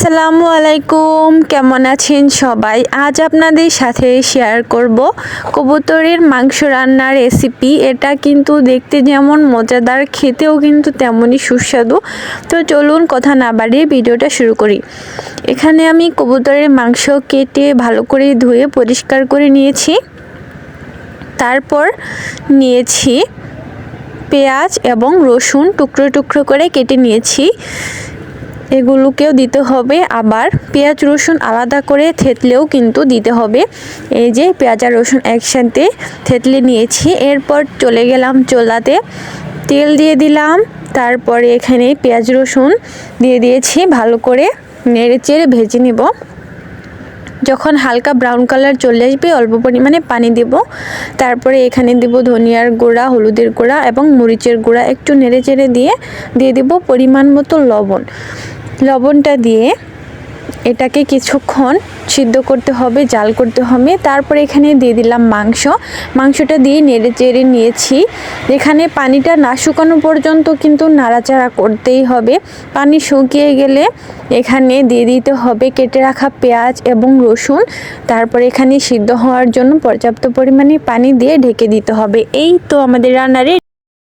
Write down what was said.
আসসালামু আলাইকুম। কেমন আছেন সবাই? আজ আপনাদের সাথে শেয়ার করব কবুতরের মাংস রান্নার রেসিপি এটা কিন্তু দেখতে যেমন মজাদার, খেতেও কিন্তু তেমনই সুস্বাদু। তো চলুন কথা না বাড়িয়ে ভিডিওটা শুরু করি। এখানে আমি কবুতরের মাংস কেটে ভালো করে ধুয়ে পরিষ্কার করে নিয়েছি। তারপর নিয়েছি পেঁয়াজ এবং রসুন টুকরো টুকরো করে কেটে নিয়েছি। এগুলোকেও দিতে হবে। আবার পেঁয়াজ, রসুন আলাদা করে থেতলেও কিন্তু দিতে হবে। এই যে পেঁয়াজ আর রসুন একসাথে থেতলে নিয়েছি। এরপর চলে গেলাম চোলাতে। তেল দিয়ে দিলাম। তারপরে এখানে পেঁয়াজ, রসুন দিয়ে দিয়েছি। ভালো করে নেড়ে চেড়ে ভেজে নিব। যখন হালকা ব্রাউন কালার চলে আসবে, অল্প পরিমাণে পানি দেব। তারপরে এখানে দেব ধনিয়ার গুঁড়া, হলুদের গুঁড়া এবং মরিচের গুঁড়া। একটু নেড়ে চেড়ে দিয়ে দিয়ে দেব পরিমাণ মতো লবণ। লবণটা দিয়ে এটাকে কিছুক্ষণ সিদ্ধ করতে হবে, জাল করতে হবে। তারপরে এখানে দিয়ে দিলাম মাংস। মাংসটা দিয়ে নেড়ে চেড়ে নিয়েছি। এখানে পানিটা না শুকানো পর্যন্ত কিন্তু নাড়াচাড়া করতেই হবে। পানি শুকিয়ে গেলে এখানে দিয়ে দিতে হবে কেটে রাখা পেঁয়াজ এবং রসুন। তারপরে এখানে সিদ্ধ হওয়ার জন্য পর্যাপ্ত পরিমাণে পানি দিয়ে ঢেকে দিতে হবে। এই তো আমাদের রান্নারে